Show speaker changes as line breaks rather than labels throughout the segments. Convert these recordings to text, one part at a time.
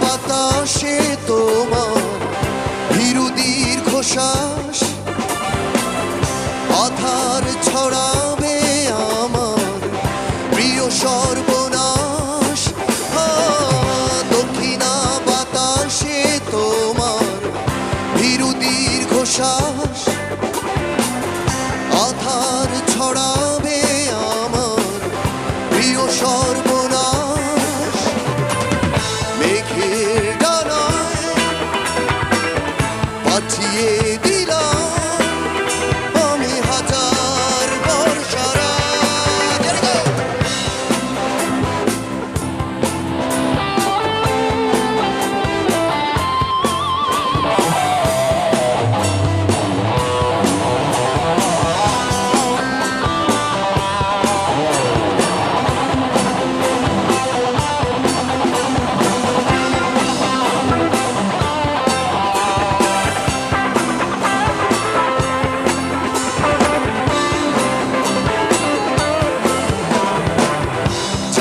বাতাসে তোমার আধার ছড়াবে আমার প্রিয় সর্বনাশ। দক্ষিণা বাতাসে তোমার ভীরু ঘোষাস আধার ছড়া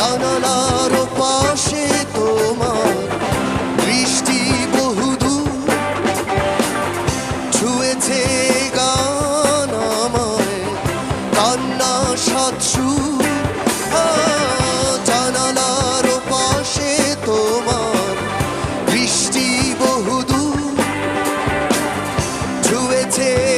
জানালার পাশে তোমার দৃষ্টি বহুদূর। ছুঁয়েছে গান আমায়, কান্না সাতসু জানালার পাশে তোমার দৃষ্টি বহুদূর। ছুঁয়েছে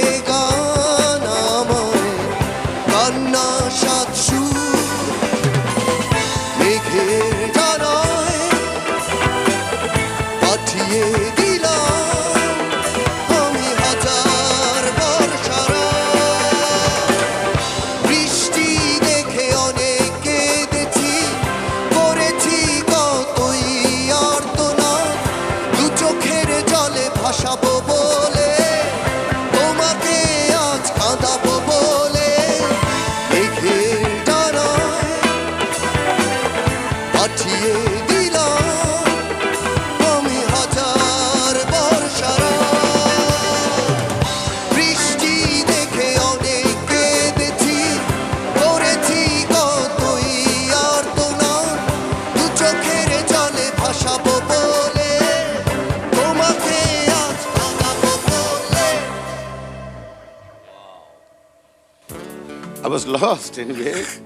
was lost in it.